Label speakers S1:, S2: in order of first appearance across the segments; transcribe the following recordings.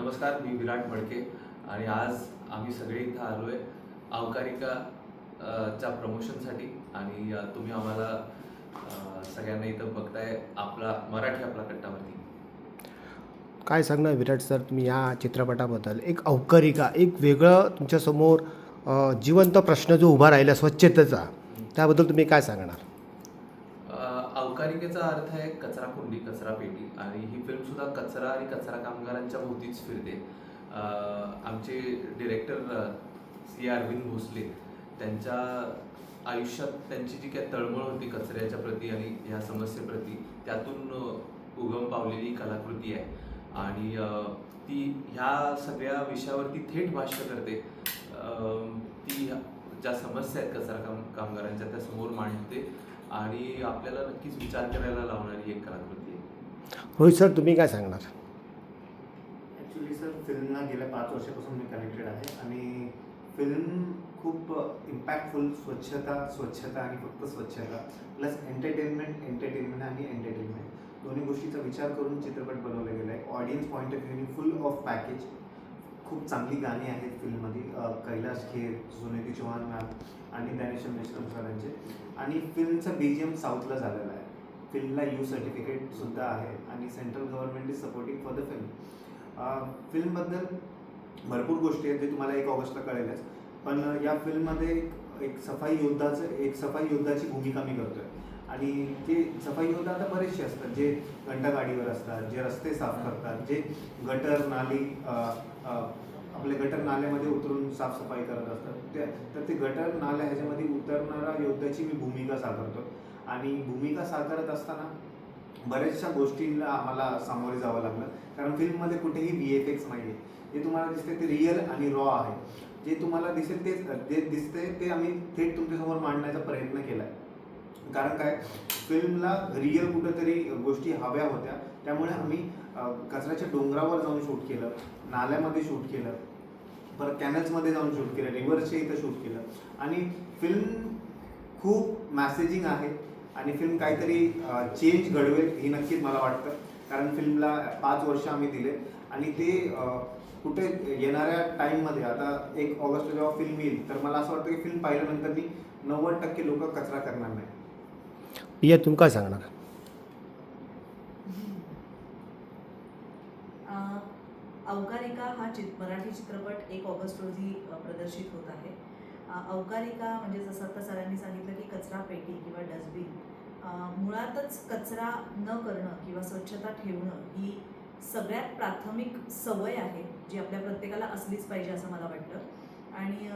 S1: नमस्कार मी विराट मडके आणि आज आम्ही सगळे इथं आलो आहे अवकारिका च्या प्रमोशनसाठी आणि तुम्ही आम्हाला सगळ्यांना इथं बघताय आपला मराठी आपला कट्टावरती.
S2: काय सांगणार विराट सर तुम्ही या चित्रपटाबद्दल? एक अवकारिका एक वेगळं तुमच्यासमोर जिवंत प्रश्न जो उभा राहिला स्वच्छतेचा त्याबद्दल तुम्ही काय सांगणार?
S1: अ, अर्थ आहे कचरा कुंडी कचरा पेटी. आणि ही फिल्म सुद्धा कचरा आणि कचरा कामगारांच्या भोवतीच फिरते. आमचे डिरेक्टर सी अरविंद भोसले त्यांच्या आयुष्यात त्यांची जी काय तळमळ होती कचऱ्याच्या प्रती आणि ह्या समस्येप्रती त्यातून उगम पावलेली कलाकृती आहे. आणि ती ह्या सगळ्या विषयावरती थेट भाष्य करते. ती ज्या समस्या आहेत कचरा काम कामगारांच्या त्या समोर मांडते. आणि आपल्याला नक्कीच विचार करायला लावणारी एक कलाकृती आहे.
S2: रोहित सर तुम्ही काय सांगणार?
S3: ॲक्च्युली सर फिल्मना गेल्या पाच वर्षापासून मी कनेक्टेड आहे आणि फिल्म खूप इम्पॅक्टफुल स्वच्छता स्वच्छता आणि फक्त स्वच्छता प्लस एंटरटेनमेंट एंटरटेनमेंट आणि एंटरटेनमेंट दोन्ही गोष्टीचा विचार करून चित्रपट बनवला गेला आहे ऑडियन्स पॉईंट ऑफ व्ह्यूनी फुल ऑफ पॅकेज खूप चांगली गाणी आहेत फिल्ममध्ये कैलाश खेर सुनीती चौहान मॅम आणि ज्ञानेश्वर मेश्राम सरांचे. आणि फिल्मचा बी जी एम साऊथला झालेला आहे. फिल्मला यू सर्टिफिकेटसुद्धा आहे आणि central government is supporting for the film. फिल्मबद्दल भरपूर गोष्टी आहेत जे तुम्हाला एक ऑगस्टला कळेलच. पण या फिल्ममध्ये एक एक सफाई योद्धाचं एक सफाई योद्धाची भूमिका मी करतोय. आणि ते सफाई योद्धा आता बरेचसे असतात जे घंटागाडीवर असतात जे रस्ते साफ करतात जे गटर नाली आपले गटर नाल्यामध्ये उतरून साफसफाई करत असतात. त्या तर ते गटर नाल्या ह्याच्यामध्ये उतरणारा योद्ध्याची मी भूमिका साकारतो. आणि भूमिका साकारत असताना बऱ्याचशा गोष्टींना आम्हाला सामोरे जावं लागलं. कारण फिल्ममध्ये कुठेही व्ही एफ एक्स नाही आहे जे तुम्हाला दिसते ते रिअल आणि रॉ आहे. जे तुम्हाला दिसेल तेच जे दिसते ते आम्ही थेट तुमच्यासमोर मांडण्याचा प्रयत्न केला आहे कारण काय? फिल्मला रिअल कुठंतरी गोष्टी हव्या होत्या. त्यामुळे आम्ही कचऱ्याच्या डोंगरावर जाऊन शूट केलं नाल्यामध्ये शूट केलं परत कॅनल्समध्ये जाऊन शूट केलं रिव्हर्सच्या इथं शूट केलं. आणि फिल्म खूप मॅसेजिंग आहे आणि फिल्म काहीतरी चेंज घडवेल हे नक्कीच मला वाटतं. कारण फिल्मला पाच वर्ष आम्ही दिले आणि ते कुठे येणाऱ्या टाईममध्ये आता एक ऑगस्ट जेव्हा फिल्म येईल तर मला असं वाटतं की फिल्म पाहिल्यानंतर मी नव्वद टक्के लोक कचरा करणार नाही
S2: पिया तुम्ही काय सांगणार
S4: अवकारिका हा चित मराठी चित्रपट एक ऑगस्ट रोजी प्रदर्शित होत आहे. अवकारिका म्हणजे जसं आता सरांनी सांगितलं की कचरा पेटी किंवा डस्टबिन मुळातच कचरा न करणं किंवा स्वच्छता ठेवणं ही सगळ्यात प्राथमिक सवय आहे जी आपल्या प्रत्येकाला असलीच पाहिजे असं मला वाटतं. आणि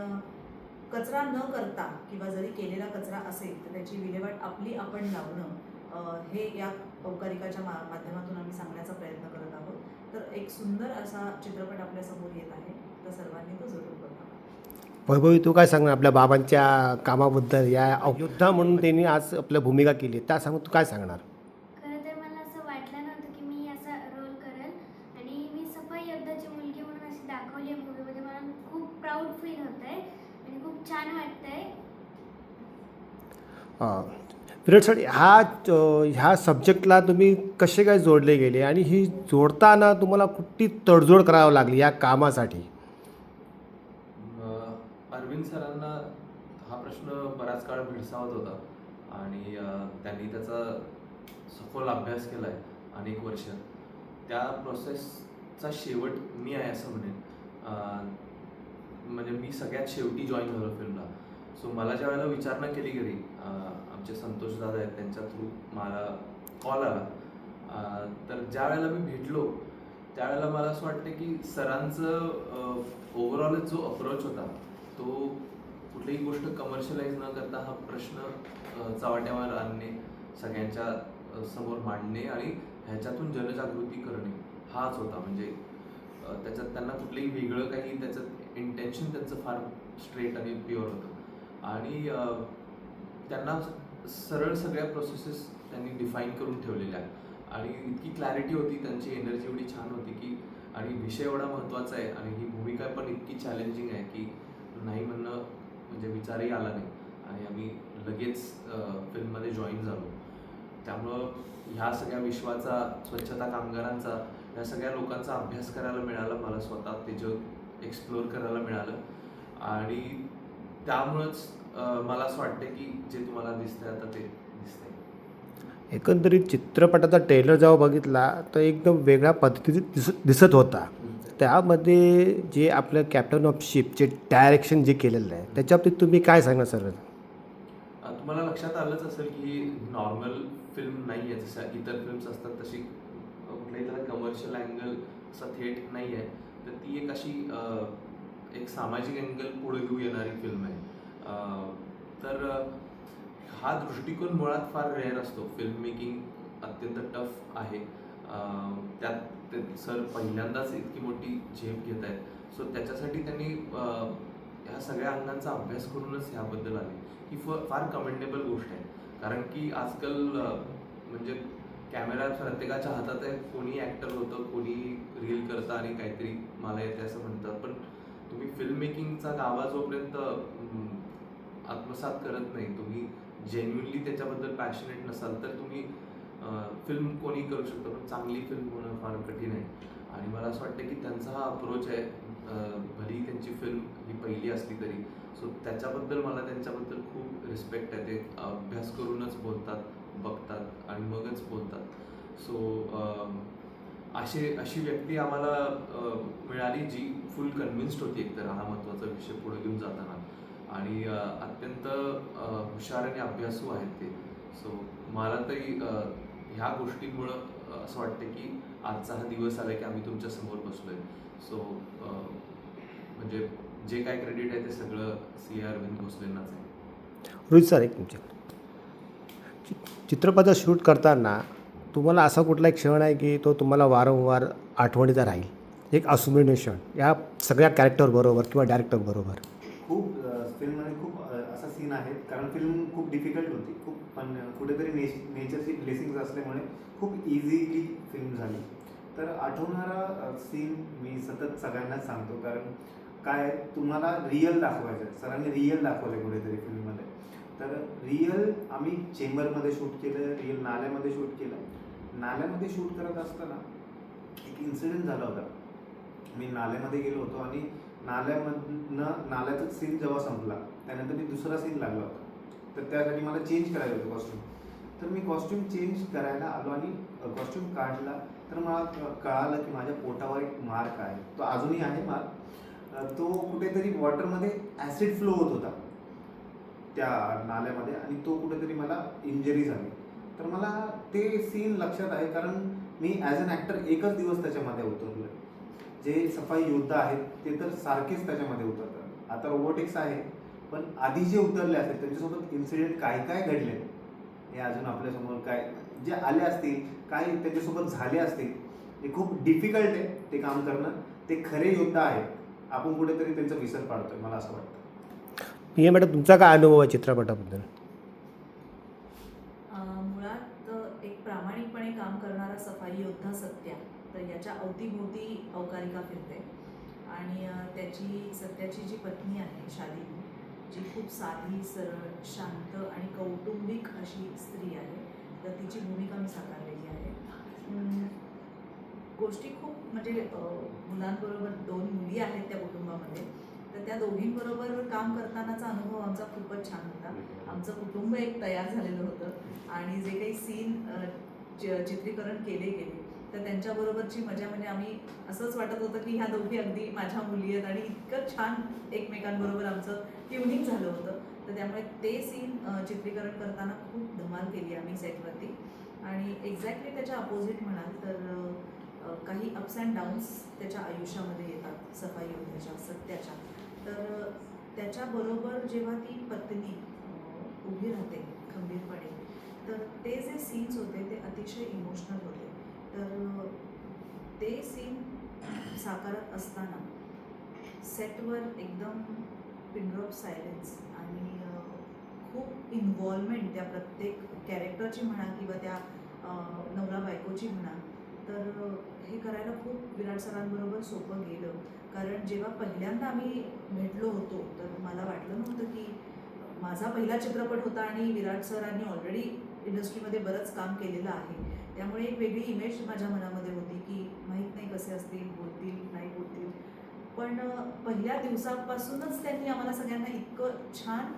S4: कचरा न करता किंवा जरी केलेला कचरा असेल तर त्याची विल्हेवाट आपली आपण लावणं हे या औकारिकाच्या मा माध्यमातून आम्ही सांगण्याचा प्रयत्न करत आहोत. तर एक सुंदर असा चित्रपट आपल्यासमोर येत आहे. तर सर्वांनी तो जरूर बघावा
S2: वैभवी तू काय सांगणार? आपल्या बाबांच्या कामाबद्दल या योद्धा म्हणून त्यांनी आज आपल्या भूमिका केली. त्या सांगून तू काय सांगणार?
S5: खरं तर मला असं वाटलं नव्हतं की मी असा रोल करेल. आणि मी सफाई योद्धाची मुलगी म्हणून अशी दाखवली आहे मूवीमध्ये मला खूप प्राऊड फील होत. खूप छान वाटतंय.
S2: अं, विराट सर ह्या अं, ह्या सब्जेक्टला तुम्ही कसे काय जोडले गेले? आणि ही जोडताना तुम्हाला कुठली तडजोड करावी लागली या कामासाठी?
S1: अरविंद सरांना हा प्रश्न बराच काळ भेडसावत होता. आणि त्यांनी त्याचा सखोल अभ्यास केला आहे अनेक वर्ष. त्या प्रोसेसचा शेवट मी आहे असं म्हणेन. म्हणजे मी सगळ्यात शेवटी जॉईन झालो फिल्मला सो मला ज्या वेळेला विचारणा केली गेली आमचे संतोष दादा आहेत त्यांच्या थ्रू मला कॉल आला. तर ज्या वेळेला मी भेटलो त्यावेळेला मला असं वाटतं की सरांचं ओव्हरऑल जो अप्रोच होता तो कुठलीही गोष्ट कमर्शियलाइज न करता हा प्रश्न अ, चव्हाट्यावर आणणे सगळ्यांच्या समोर मांडणे आणि ह्याच्यातून जनजागृती करणे हाच होता. म्हणजे त्याच्यात त्यांना कुठलंही वेगळं काही त्याच्यात इंटेन्शन त्यांचं फार स्ट्रेट आणि प्युअर होतं. आणि त्यांना सरळ सगळ्या प्रोसेसेस त्यांनी डिफाईन करून ठेवलेल्या आहेत. आणि इतकी क्लॅरिटी होती त्यांची एनर्जी एवढी छान होती की आणि विषय एवढा महत्त्वाचा आहे आणि ही भूमिका पण इतकी चॅलेंजिंग आहे की नाही म्हणणं म्हणजे विचारही आला नाही. आणि आम्ही लगेच फिल्ममध्ये जॉईन झालो. त्यामुळं ह्या सगळ्या विश्वाचा स्वच्छता कामगारांचा ह्या सगळ्या लोकांचा अभ्यास करायला मिळाला मला स्वतः ते जग एक्सप्लोअर करायला मिळालं. आणि त्यामुळंच मला असं वाटतं की जे तुम्हाला दिसतंय आता ते दिसतंय.
S2: एकंदरीत चित्रपटाचा ट्रेलर जेव्हा बघितला तर एकदम वेगळ्या पद्धतीने दिस दिसत होता. त्यामध्ये जे आपलं कॅप्टन ऑफ शिपचे डायरेक्शन जे केलेलं आहे त्याच्याबाबतीत तुम्ही काय सांगणार सर?
S1: तुम्हाला लक्षात आलंच असेल की नॉर्मल फिल्म नाही आहे जसं इतर फिल्म्स असतात तशी कुठल्याही त्याला कमर्शियल अँगल असा थेट नाही आहे तर ती एक अशी एक सामाजिक अँगल पुढे घेऊ येणारी फिल्म आहे. तर हा दृष्टिकोन मुळात फार रेअर असतो. फिल्म मेकिंग अत्यंत टफ आहे. त्यात ते सर पहिल्यांदाच इतकी मोठी झेप घेत आहेत. सो त्याच्यासाठी त्यांनी ह्या सगळ्या अंगांचा अभ्यास करूनच ह्याबद्दल आले. ही फ फार कमेंडेबल गोष्ट आहे. कारण की आजकाल म्हणजे कॅमेरा प्रत्येकाच्या हातात आहे. कोणी ॲक्टर होतं कोणी रील करतं आणि काहीतरी मला येते असं म्हणतात. पण तुम्ही फिल्म मेकिंगचा गावा जोपर्यंत आत्मसात करत नाही तुम्ही जेन्युनली त्याच्याबद्दल पॅशनेट नसाल तर तुम्ही फिल्म कोणी करू शकतो पण चांगली फिल्म होणं फार कठीण आहे. आणि मला असं वाटतं की त्यांचा हा अप्रोच आहे भली त्यांची फिल्म ही पहिली असली तरी. सो त्याच्याबद्दल मला त्यांच्याबद्दल खूप रिस्पेक्ट आहे. ते अभ्यास करूनच बोलतात. बघतात आणि मगच बोलतात. सो अशी अशी व्यक्ती आम्हाला मिळाली जी फुल कन्व्हिन्स्ड होती एकतर हा महत्त्वाचा विषय पुढे घेऊन जाताना. आणि अत्यंत हुशार आणि अभ्यासू आहेत ते. सो मला तरी ह्या गोष्टींमुळं असं वाटतं की आजचा हा दिवस आला की आम्ही तुमच्यासमोर आहे सो म्हणजे जे काय क्रेडिट आहे ते सगळं सी आर अरविंद भोसलेंनाच आहे.
S2: रोहित सर एक तुमच्या चित्रपटाचं शूट करताना तुम्हाला असा कुठला एक क्षण आहे की तो तुम्हाला वारंवार आठवणीचा राहील? एक असोसिएशन या सगळ्या कॅरेक्टरबरोबर किंवा डायरेक्टर बरोबर.
S3: खूप फिल्ममध्ये खूप असा सीन आहे कारण फिल्म खूप डिफिकल्ट होती खूप पण कुठेतरी ने नेचरची ब्लेसिंग्स असल्यामुळे खूप इझिली फिल्म झाली. तर आठवणारा सीन मी सतत सगळ्यांनाच सांगतो कारण काय तुम्हाला रिअल दाखवायचं आहे. सरांनी रिअल दाखवलं कुठेतरी फिल्ममध्ये तर रिअल आम्ही चेंबरमध्ये शूट केलं रिअल नाल्यामध्ये शूट केलं. नाल्यामध्ये शूट करत असताना एक इन्सिडेंट झाला होता. मी नाल्यामध्ये गेलो होतो आणि नाल्यामधनं नाल्याचा सीन जेव्हा संपला त्यानंतर मी दुसरा सीन लागला होता. तर त्यासाठी मला चेंज करायचं होतं कॉस्ट्युम तर मी कॉस्ट्युम चेंज करायला आलो आणि कॉस्ट्युम काढला. तर मला कळालं की माझ्या पोटावर एक मार्क आहे. तो अजूनही आहे मार्क तो कुठेतरी वॉटरमध्ये ॲसिड फ्लो होत होता. त्या नाल्यामध्ये आणि तो कुठेतरी मला इंजरी झाली. तर मला ते सीन लक्षात आहे कारण मी ॲज अन ॲक्टर एकच दिवस त्याच्यामध्ये उतरलो जे सफाई योद्धा आहेत ते तर सारखेच त्याच्यामध्ये उतरतात. आता रोबोटिक्स आहे पण आधी जे उतरले असतील त्यांच्यासोबत इन्सिडेंट काय काय घडले? हे अजून आपल्यासमोर काय जे आले असतील काय त्याच्यासोबत झाले असतील हे खूप डिफिकल्ट आहे ते काम करणं. ते खरे योद्धा आहेत. आपण कुठेतरी त्यांचा विसर पाडतोय मला असं वाटतं.
S2: पी मॅडम तुमचा काय अनुभव आहे चित्रपटाबद्दल?
S4: मुळात एक प्रामाणिकपणे काम करणारा सफाई योद्धा सत्या तर याच्या अवतीभोवती अवकारिका फिरते. आणि त्याची सत्याची जी पत्नी आहे शालिनी जी खूप साधी सरळ शांत आणि कौटुंबिक अशी स्त्री आहे तर तिची भूमिका मी साकारलेली आहे. गोष्टी खूप म्हणजे मुलांबरोबर दोन मुली आहेत त्या कुटुंबामध्ये. तर त्या दोघींबरोबर काम करतानाचा अनुभव आमचा खूपच छान होता. आमचं कुटुंब एक तयार झालेलं होतं. आणि जे काही सीन चित्रीकरण केले गेले तर त्यांच्याबरोबरची मजा म्हणजे आम्ही असंच वाटत होतं की ह्या दोघी अगदी माझ्या मुली आहेत आणि इतकं छान एकमेकांबरोबर आमचं ट्युनिंग झालं होतं. तर त्यामुळे ते सीन चित्रीकरण करताना खूप धमाल केली आम्ही सेटवरती आणि एक्झॅक्टली त्याच्या अपोजिट म्हणाल तर काही अप्स अँड डाऊन्स त्याच्या आयुष्यामध्ये येतात सफाई योद्ध्याच्या सत्याच्या. तर त्याच्याबरोबर जेव्हा ती पत्नी उभी राहते खंबीरपणे तर ते जे सीन्स होते ते अतिशय इमोशनल होते. तर ते सीन साकारत असताना सेटवर एकदम पिनड्रॉप सायलेन्स आणि खूप इन्व्हॉल्वमेंट त्या प्रत्येक कॅरेक्टरची म्हणा किंवा त्या नवरा बायकोची म्हणा तर हे करायला खूप विराट सरांबरोबर सोपं गेलं. कारण जेव्हा पहिल्यांदा आम्ही भेटलो होतो तर मला वाटलं नव्हतं की माझा पहिला चित्रपट होता आणि विराट सरांनी ऑलरेडी इंडस्ट्रीमध्ये बरंच काम केलेलं आहे. त्यामुळे एक वेगळी इमेज माझ्या मनामध्ये होती की माहीत कसे असतील बोलतील नाही बोलतील. पण पहिल्या दिवसापासूनच त्यांनी आम्हाला सगळ्यांना इतकं छान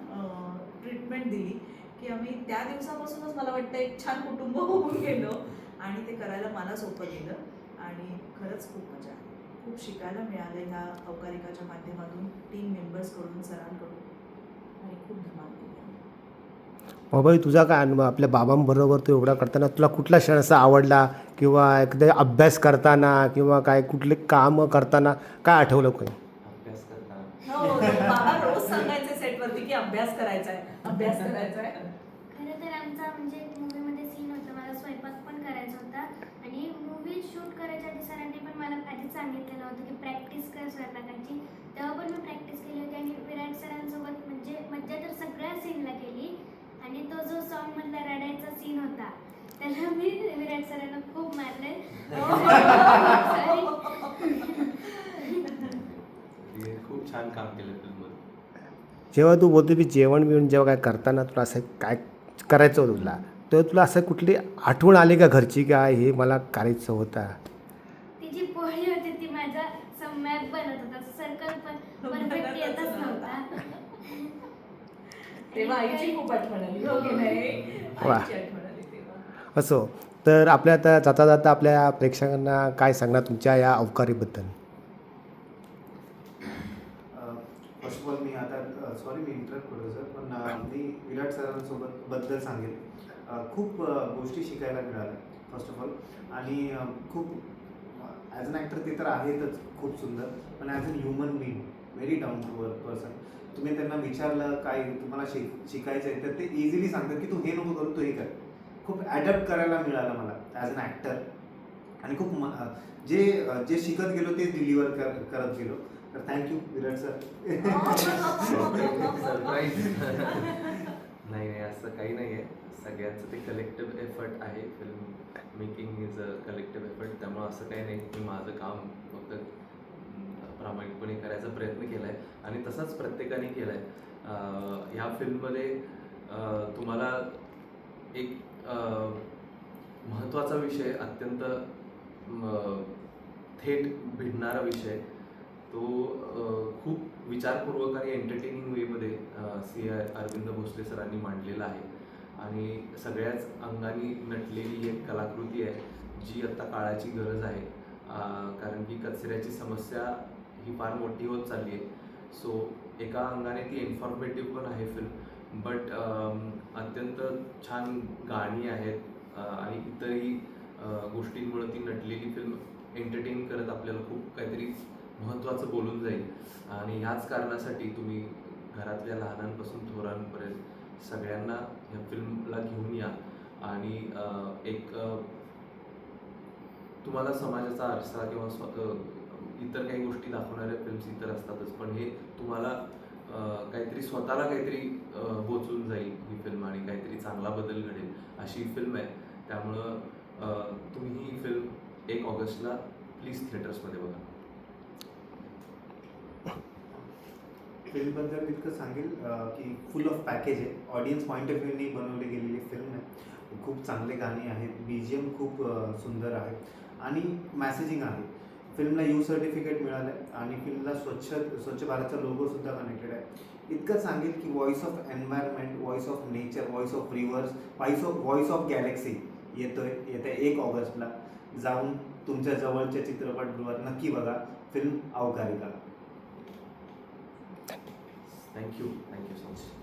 S4: ट्रीटमेंट दिली की आम्ही त्या दिवसापासूनच मला वाटतं एक छान कुटुंब होऊन गेलो. आणि ते करायला मला सोपं गेलं. आणि खरंच खूप मजा आली. खूप शिकायला मिळालं ह्या अवकारिकाच्या माध्यमातून टीम मेंबर्सकडून सरांकडून. आणि खूप धमाल.
S2: बाबाई तुझा काय अनुभव? आपल्या बाबांबरोबर तू एवढा करताना तुला कुठला क्षण असा आवडला? किंवा एकदा अभ्यास करताना किंवा काय कुठले कामं करताना काय आठवलं काही?
S1: अभ्यास करताना.
S4: हो बाबा रोज सांगायचे सेटवरती की अभ्यास करायचा आहे अभ्यास करायचा आहे
S5: खरं तर आमचा म्हणजे स्वयंपाक पण करायचा होता. आणि मूवी शूट करायच्या आधी सरांनी पण मला आधीच सांगितलेलं होतं की प्रॅक्टिस कर स्वयंपाकाची. तेव्हा पण मी प्रॅक्टिस केली होती आणि विराट सरांसोबत म्हणजे मज्जा तर सगळ्या सीनला केली. आणि तो जो सॉन्गमधला रडायचा सीन होता त्याला मी विराट सरांना खूप मारले
S1: तिने खूप छान काम केलं
S2: जेव्हा तू बोलतो की जेवण बिवण जेव्हा काय करताना तुला असं काय करायचं होतं तुला? तेव्हा तुला असं कुठली आठवण आली का घरची काय हे मला करायचं होतं
S5: ती जी पोळी होती ती माझा मॅप बनत होता. सर्कल पण परफेक्ट येतच नव्हता.
S4: तेव्हा आईची खूप आठवण आली. हो की नाही?
S2: वा.
S4: आईची आठवण आली तेव्हा.
S2: असो तर आपल्या आता जाता जाता आपल्या प्रेक्षकांना काय सांगणार तुमच्या या अवकारीबद्दल?
S3: फर्स्ट ऑफ ऑल मी आता सॉरी मी इंटरप्ट करतो सर पण अ, मी विराट सरांसोबत बद्दल सांगेल खूप गोष्टी शिकायला मिळाल्या फर्स्ट ऑफ ऑल आणि खूप ॲज अन ॲक्टर ते तर आहेतच खूप सुंदर पण as an human being very down to earth person तुम्ही त्यांना विचारलं काय तुम्हाला शिक शिकायचं आहे तर ते इझिली सांगतात की तू हे नको करू तू हे कर. खूप ॲडॅप्ट करायला मिळालं मला ॲज अन ॲक्टर आणि खूप म- जे जे शिकत गेलो तेच डिलिव्हर कर करत गेलो. तर थँक्यू विराट सर
S1: सरप्राईज नाही नाही असं काही नाही आहे सगळ्यांचं ते कलेक्टिव्ह एफर्ट आहे. Film making is a collective effort त्यामुळं असं काही नाही की माझं काम फक्त प्रामाणिकपणे करायचा प्रयत्न केला आहे आणि तसाच प्रत्येकाने केला आहे ह्या फिल्ममध्ये तुम्हाला एक महत्त्वाचा विषय अत्यंत थेट भिडणारा विषय तो खूप विचारपूर्वक आणि एंटरटेनिंग वेमध्ये सी. आय. अरविंद भोसले सरांनी मांडलेलं आहे. आणि सगळ्याच अंगाने नटलेली एक कलाकृती आहे जी आत्ता काळाची गरज आहे. कारण की कचऱ्याची समस्या ही फार मोठी होत चालली आहे. सो एका अंगाने ती इन्फॉर्मेटिव्ह पण आहे फिल्म बट अत्यंत छान गाणी आहेत आणि इतरही गोष्टींमुळं गोष्टींमुळे ती नटलेली फिल्म एंटरटेन करत आपल्याला खूप काहीतरी महत्त्वाचं बोलून जाईल. आणि ह्याच कारणासाठी तुम्ही घरातल्या लहानांपासून थोरांपर्यंत सगळ्यांना ह्या फिल्मला घेऊन या. आणि एक तुम्हाला समाजाचा आरसा किंवा स्व इतर काही गोष्टी दाखवणाऱ्या फिल्म्स इतर असतातच. पण हे तुम्हाला काहीतरी स्वतःला काहीतरी बोचून जाईल ही फिल्म आणि काहीतरी चांगला बदल घडेल अशी फिल्म आहे. त्यामुळं तुम्ही ही फिल्म एक ऑगस्टला प्लीज थिएटर्समध्ये बघा.
S3: फिल्मबद्दल इतकं सांगेल की फुल ऑफ पॅकेज आहे. ऑडियन्स पॉईंट ऑफ व्ह्यूनी बनवली गेलेली फिल्म आहे. खूप चांगले गाणी आहेत. बी जी एम खूप सुंदर आहे. आणि मॅसेजिंग आहे. फिल्मला यू सर्टिफिकेट मिळालं आहे आणि फिल्मला स्वच्छ स्वच्छ भारतचा लोगोसुद्धा कनेक्टेड आहे. इतकं सांगेल की voice of environment voice of nature voice of rivers voice of voice of galaxy येतो आहे येत्या एक ऑगस्टला. जाऊन तुमच्या जवळच्या चित्रपटगृहात नक्की बघा. Film Avkarika
S1: thank you thank you so much